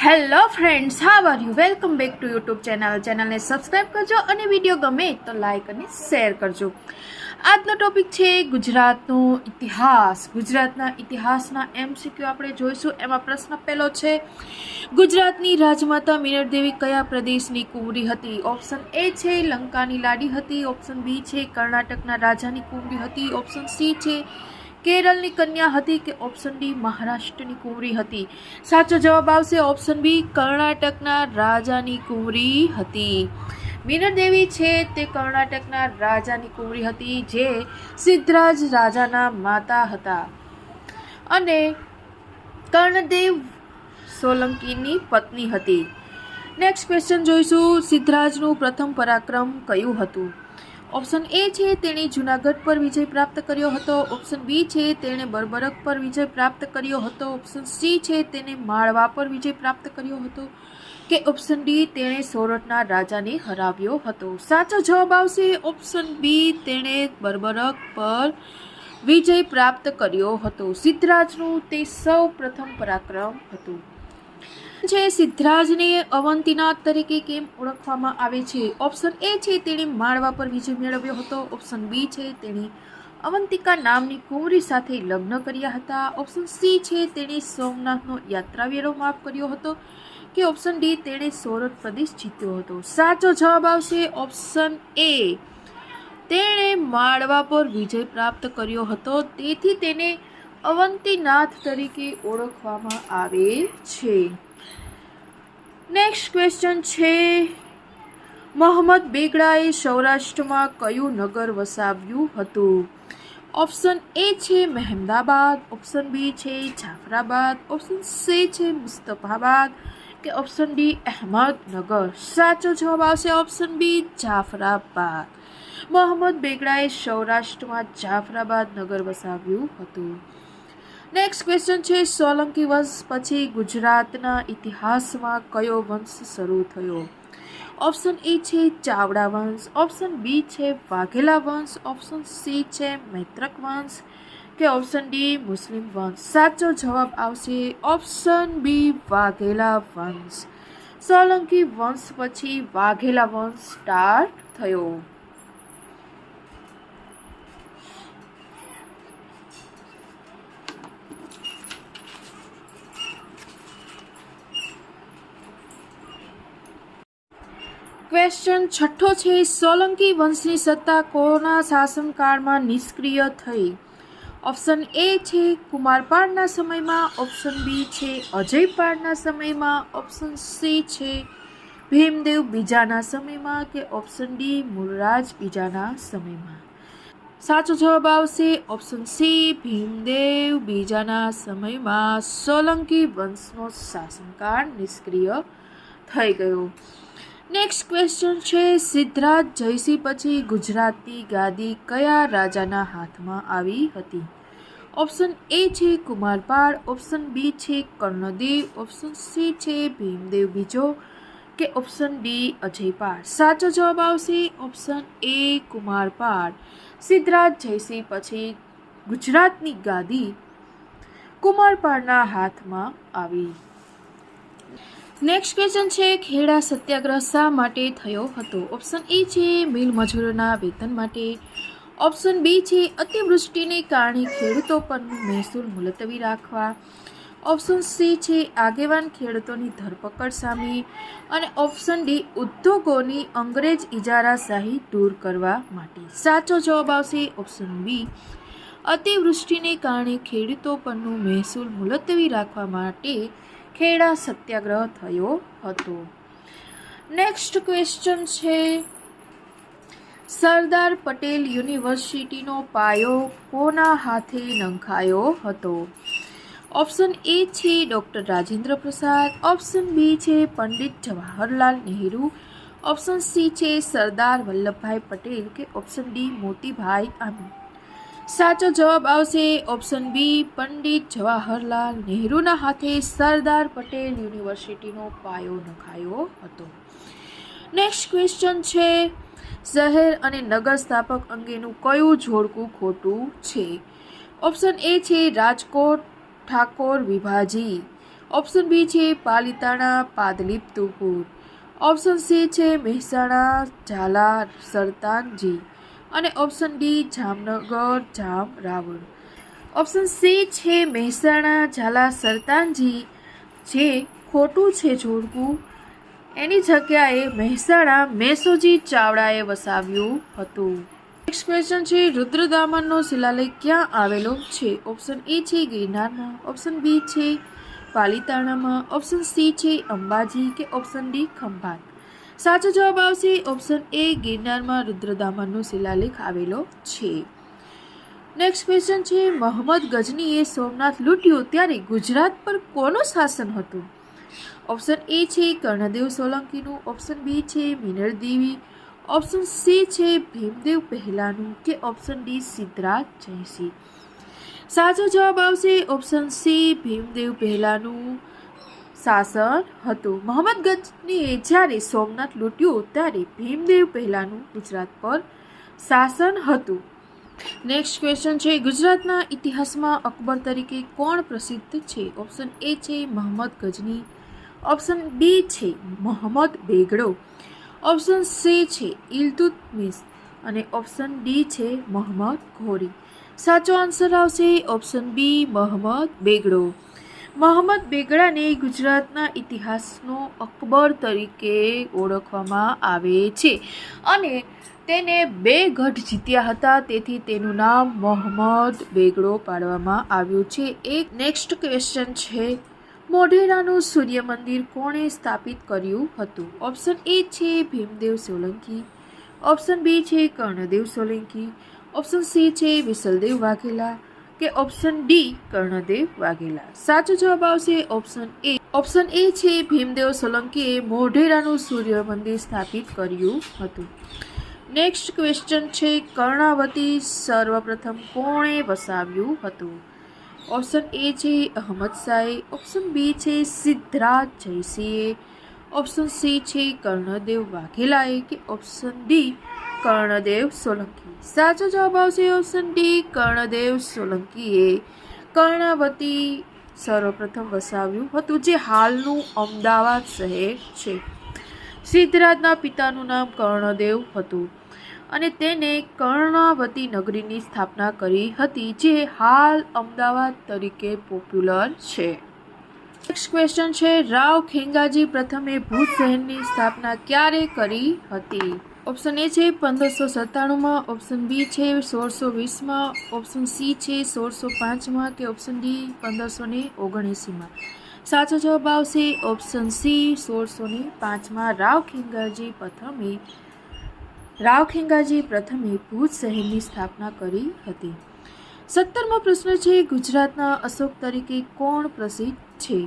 Hello friends how are you welcome back to YouTube channel ચેનલને subscribe કરજો અને video ગમે તો લાઈક અને શેર કરજો. આજનો ટોપિક છે ગુજરાતનો ઇતિહાસ. ગુજરાતના ઇતિહાસના એમસીક્યુ આપણે જોઈશું. એમાં પ્રશ્ન પહેલો છે, ગુજરાતની રાજમાતા મીનળદેવી કયા પ્રદેશની કુંવરી હતી? ઓપ્શન એ છે, લંકાની લાડી હતી. ઓપ્શન બી છે, કર્ણાટકના રાજાની કુંવરી હતી. ઓપ્શન સી છે કેરળની કન્યા હતી કે ઓપ્શન ડી મહારાષ્ટ્રની કુંવરી હતી? સાચો જવાબ આવશે ઓપ્શન બી કર્ણાટકના રાજાની કુંવરી હતી. મીનળદેવી છે તે કર્ણાટકના રાજાની કુંવરી હતી, જે સિદ્ધરાજ રાજાના માતા હતા. અને કર્ણદેવ સોલંકીની પત્ની હતી. નેક્સ્ટ ક્વેશ્ચન જોઈશું. સિદ્ધરાજનું પ્રથમ પરાક્રમ કયું હતું? ઓપ્શન એ છે, તેણે જૂનાગઢ પર વિજય પ્રાપ્ત કર્યો હતો. ઓપ્શન બી છે, તેણે બરબરક પર વિજય પ્રાપ્ત કર્યો હતો. ઓપ્શન સી છે તેને માળવા પર વિજય પ્રાપ્ત કર્યો હતો. કે ઓપ્શન ડી, તેણે સોરઠના રાજાને હરાવ્યો હતો. સાચો જવાબ આવશે ઓપ્શન બી, તેણે બરબરક પર વિજય પ્રાપ્ત કર્યો હતો. સિદ્ધરાજનું તે સૌ પ્રથમ પરાક્રમ હતું. છે સિદ્ધરાજને અવંતીનાથ તરીકે કેમ ઓળખવામાં આવે છે? ઓપ્શન એ છે, તેણે માળવા પર વિજય મેળવ્યો હતો. ઓપ્શન બી છે, તેણે અવંતિકા નામની કુંવરી સાથે લગ્ન કર્યા હતા. ઓપ્શન સી છે, તેણે સોમનાથનો યાત્રાવેરો માફ કર્યો હતો કે ઓપ્શન ડી તેણે સોરઠ પ્રદેશ જીત્યો હતો. સાચો જવાબ આવશે ઓપ્શન એ તેણે માળવા પર વિજય પ્રાપ્ત કર્યો હતો. તેથી તેને અવંતીનાથ તરીકે ઓળખવામાં આવે છે. નેક્સ્ટ ક્વેશ્ચન છે. મોહમ્મદ બેગડાએ સૌરાષ્ટ્રમાં કયું નગર વસાવ્યું હતું? ઓપ્શન એ છે મહેમદાબાદ ઓપ્શન બી છે જાફરાબાદ ઓપ્શન સી છે મુસ્તફાબાદ કે ઓપ્શન ડી અહેમદનગર? સાચો જવાબ આવશે ઓપ્શન બી જાફરાબાદ. મોહમ્મદ બેગડાએ સૌરાષ્ટ્રમાં જાફરાબાદ નગર વસાવ્યું હતું. નેક્સ્ટ ક્વેશ્ચન છે, સોલંકી વંશ પછી ગુજરાતના ઇતિહાસમાં કયો વંશ શરૂ થયો? ઓપ્શન એ છે, ચાવડા વંશ. ઓપ્શન બી છે, વાઘેલા વંશ. ઓપ્શન સી છે, મૈત્રક વંશ કે ઓપ્શન ડી મુસ્લિમ વંશ? સાચો જવાબ આવશે ઓપ્શન બી વાઘેલા વંશ. સોલંકી વંશ પછી વાઘેલા વંશ સ્ટાર્ટ થયો. ક્વેશ્ચન છઠ્ઠો છે, સોલંકી વંશની સત્તા કોના શાસનકાળમાં નિષ્ક્રિય થઈ. ઓપ્શન એ છે, કુમારપાળના સમયમાં. ઓપ્શન બી છે, અજયપાળના સમયમાં. ઓપ્શન સી છે, ભીમદેવ બીજાના સમયમાં કે ઓપ્શન ડી મૂળરાજ બીજાના સમયમાં. સાચો જવાબ આવશે ઓપ્શન સી ભીમદેવ બીજાના સમયમાં. સોલંકી વંશનો શાસનકાળ નિષ્ક્રિય થઈ ગયો. નેક્સ્ટ ક્વેશ્ચન છે, સિદ્ધરાજ જયસિંહ પછી ગુજરાતની ગાદી કયા રાજાના હાથમાં આવી હતી? ઓપ્શન એ છે, કુમારપાળ. ઓપ્શન બી છે, કર્ણદેવ. ઓપ્શન સી છે, ભીમદેવ. બીજો કે ઓપ્શન ડી અજયપાળ. સાચો જવાબ આવશે ઓપ્શન એ કુમારપાળ. સિદ્ધરાજ જયસિંહ પછી ગુજરાતની ગાદી કુમારપાળના હાથમાં આવી. નેક્સ્ટ ક્વેશ્ચન છે, ખેડા સત્યાગ્રહ શા માટે થયો હતો? ઓપ્શન એ છે, મિલ મજૂરોના વેતન માટે. ઓપ્શન બી છે, અતિવૃષ્ટિને કારણે ખેડૂતો પરનું મહેસૂલ મુલતવી રાખવા. ઓપ્શન સી છે, આગેવાન ખેડૂતોની ધરપકડ સામે. અને ઓપ્શન ડી ઉદ્યોગોની અંગ્રેજ ઇજારાશાહી દૂર કરવા માટે. સાચો જવાબ આવશે ઓપ્શન બી અતિવૃષ્ટિને કારણે ખેડૂતો પરનું મહેસૂલ મુલતવી રાખવા માટે ખેડા સત્યાગ્રહ થયો હતો. નેક્સ્ટ ક્વેશ્ચન છે, સરદાર પટેલ યુનિવર્સિટીનો પાયો કોના હાથે નંખાયો હતો? ઓપ્શન એ છે, doctor Rajendra Prasad. Option B છે, પંડિત જવાહરલાલ નહેરુ. ઓપ્શન સી છે, સરદાર વલ્લભભાઈ પટેલ કે ઓપ્શન ડી મોતીભાઈ આંબેડકર. સાચો જવાબ આવશે ઓપ્શન બી, પંડિત જવાહરલાલ નહેરુના હાથે સરદાર પટેલ યુનિવર્સિટીનો પાયો નખાયો હતો. નેક્સ્ટ ક્વેશ્ચન છે, શહેર અને નગર સ્થાપક અંગેનું કયું જોડકું ખોટું છે? ઓપ્શન એ છે, રાજકોટ ઠાકોર વિભાજી. ઓપ્શન બી છે, પાલિતાણા પાદલીપ તુપુર. ઓપ્શન સી છે, મહેસાણા ઝાલા સરતાનજી. અને option D Jamnagar, Jam Rawal option C છે મહેસાણા, ઝાલા સરતાનજી જે ખોટું છે જોડકું. એની જગ્યાએ મહેસાણા મેસોજી ચાવડાએ વસાવ્યું હતું. નેક્સ્ટ ક્વેશ્ચન છે, રુદ્રદામનનો શિલાલેખ ક્યાં આવેલો છે? ઓપ્શન એ છે ગિરનારમાં. ઓપ્શન બી છે પાલિતાણામાં. ઓપ્શન સી છે અંબાજી. કે ઓપ્શન ડી ખંભાત? સાચો જવાબ આવશે ઓપ્શન એ, ગિરનારમાં રુદ્રદામનનો શિલાલેખ આવેલો છે. નેક્સ્ટ ક્વેશ્ચન છે, મોહમ્મદ ગજનીએ સોમનાથ લૂંટ્યું ત્યારે ગુજરાત પર કોનું શાસન હતું? ઓપ્શન એ છે, કર્ણદેવ સોલંકીનું. ઓપ્શન બી છે, મિનર દેવી. ઓપ્શન સી છે, ભીમદેવ પહેલાનું. કે ઓપ્શન ડી સિદ્ધરાજ જયસિંહ? સાચો જવાબ આવશે ઓપ્શન સી ભીમદેવ પહેલાનું. શાસન હતું. મોહમ્મદ ગજનીએ જ્યારે સોમનાથ લૂંટ્યું ત્યારે ભીમદેવ પહેલાંનું ગુજરાત પર શાસન હતું. નેક્સ્ટ ક્વેશ્ચન છે, ગુજરાતના ઇતિહાસમાં અકબર તરીકે કોણ પ્રસિદ્ધ છે? ઓપ્શન એ છે મોહમ્મદ ગજની ઓપ્શન બી છે, મોહમ્મદ બેગડો. ઓપ્શન સી છે ઇલતુતમિસ અને ઓપ્શન ડી છે, મોહમ્મદ ઘોરી. સાચો આન્સર આવશે ઓપ્શન બી મોહમ્મદ બેગડો. મોહમ્મદ બેગડાને ગુજરાતના ઇતિહાસનો અકબર તરીકે ઓળખવામાં આવે છે અને તેને બે ગઢ જીત્યા હતા. તેથી તેનું નામ મોહમ્મદ બેગડો પાડવામાં આવ્યું છે. એક નેક્સ્ટ ક્વેશ્ચન છે. મોઢેરાનું સૂર્ય મંદિર કોણે સ્થાપિત કર્યું હતું? ઓપ્શન એ છે ભીમદેવ સોલંકી. ઓપ્શન બી છે કર્ણદેવ સોલંકી. ઓપ્શન સી છે વિસલદેવ વાઘેલા. કે ઓપ્શન ડી કર્ણદેવ વાઘેલા. સાચો જવાબ આવશે ઓપ્શન એ ઓપ્શન એ છે ભીમદેવ સોલંકીએ મોઢેરાનું સૂર્ય મંદિર સ્થાપિત કર્યું હતું. નેક્સ્ટ ક્વેશ્ચન છે કર્ણાવતી સર્વપ્રથમ કોણે વસાવ્યું હતું? ઓપ્શન એ છે અહમદ શાહે. ઓપ્શન બી છે સિદ્ધરાજ જયસિંહે. ઓપ્શન સી છે કર્ણદેવ વાઘેલાએ. કે ઓપ્શન ડી કર્ણદેવ સોલંકી. સાચો જવાબ આવશે ઓપ્શન ડી કર્ણદેવ સોલંકીએ. કર્ણાવતી સર્વપ્રથમ વસાવ્યું હતું, જે હાલનું અમદાવાદ શહેર છે. સિદ્ધરાજના પિતાનું નામ કર્ણદેવ હતું અને તેને કર્ણાવતી નગરીની સ્થાપના કરી હતી, જે હાલ અમદાવાદ તરીકે પોપ્યુલર છે. નેક્સ્ટ ક્વેશ્ચન છે, રાવ ખેંગાજી પ્રથમે ભુજ શહેરની સ્થાપના ક્યારે કરી હતી? ઓપ્શન એ છે પંદરસો સત્તાણુંમાં ઓપ્શન બી છે સોળસો વીસમાં ઓપ્શન સી છે સોળસો પાંચમાં કે ઓપ્શન ડી પંદરસો ને ઓગણએંસીમાં સાચો જવાબ આવશે ઓપ્શન સી સોળસો ને પાંચમાં. રાવ ખેંગાજી પ્રથમે, રાવ ખેંગાજી પ્રથમે ભુજ શહેરની સ્થાપના કરી હતી. સત્તરમો પ્રશ્ન છે ગુજરાતના અશોક તરીકે કોણ પ્રસિદ્ધ છે?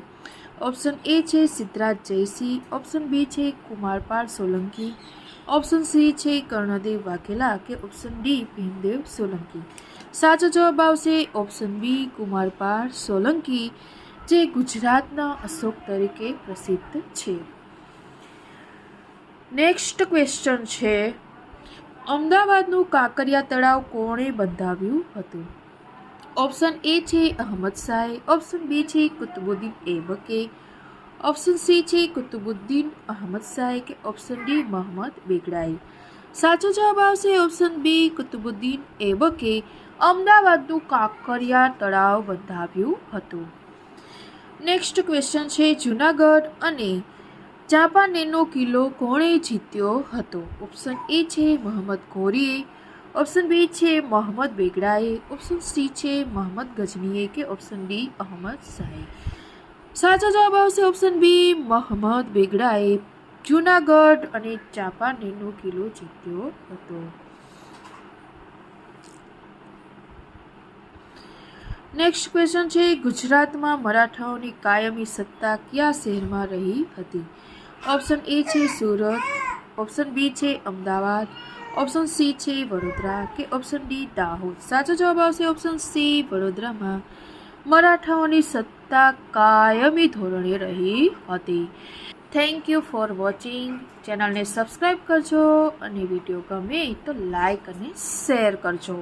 ઓપ્શન એ છે સિદ્ધરાજ જયસિંહ. ઓપ્શન બી છે કુમારપાળ સોલંકી. ઓપ્શન સી છે કર્ણદેવ વાઘેલા કે ઓપ્શન ડી ભીમદેવ સોલંકી. સાચો જવાબ આવશે ઓપ્શન બી કુમારપાળ સોલંકી, જે ગુજરાતના અશોક તરીકે પ્રસિદ્ધ છે. નેક્સ્ટ ક્વેશ્ચન છે, અમદાવાદનું કાંકરિયા તળાવ કોણે બંધાવ્યું હતું? ઓપ્શન એ છે અહમદ શાહે, ઓપ્શન બી છે કુતબુદ્દીન એબકે ઓપ્શન સી છે કુતુબુદ્દીન અહમદ શાહે કે ઓપ્શન ડી મોહમ્મદ બેગડાએ. સાચો જવાબ આવશે ઓપ્શન બી કુતુબુદ્દીન એબકે અમદાવાદનું કાંકરિયા તળાવ બંધાવ્યું હતું. નેક્સ્ટ ક્વેશ્ચન છે જુનાગઢ અને જાપાનેનો કિલ્લો કોણે જીત્યો હતો? ઓપ્શન એ છે મોહમ્મદ ઘોરીએ ઓપ્શન બી છે મોહમ્મદ બેગડાએ. ઓપ્શન સી છે મોહમ્મદ ગજનીએ કે ઓપ્શન ડી અહમદ શાહે. સાચો જવાબ આવશે ઓપ્શન બી મહમદ બેગડાએ જૂનાગઢ અને ચાંપાનેરનો કિલ્લો જીત્યો હતો. નેક્સ્ટ ક્વેશ્ચન છે, ગુજરાતમાં મરાઠાઓની કાયમી સત્તા કયા શહેરમાં રહી હતી? ઓપ્શન એ છે, સુરત. ઓપ્શન બી છે, અમદાવાદ. ઓપ્શન સી છે, વડોદરા કે ઓપ્શન ડી દાહોદ? સાચો જવાબ આવશે ઓપ્શન સી વડોદરામાં. મરાઠાઓની સત્તા કાયમી ધોરણે રહી હતી. થેન્ક યુ ફોર વોચિંગ ચેનલને સબસ્ક્રાઈબ કરજો અને વીડિયો ગમે તો લાઈક અને શેર કરજો.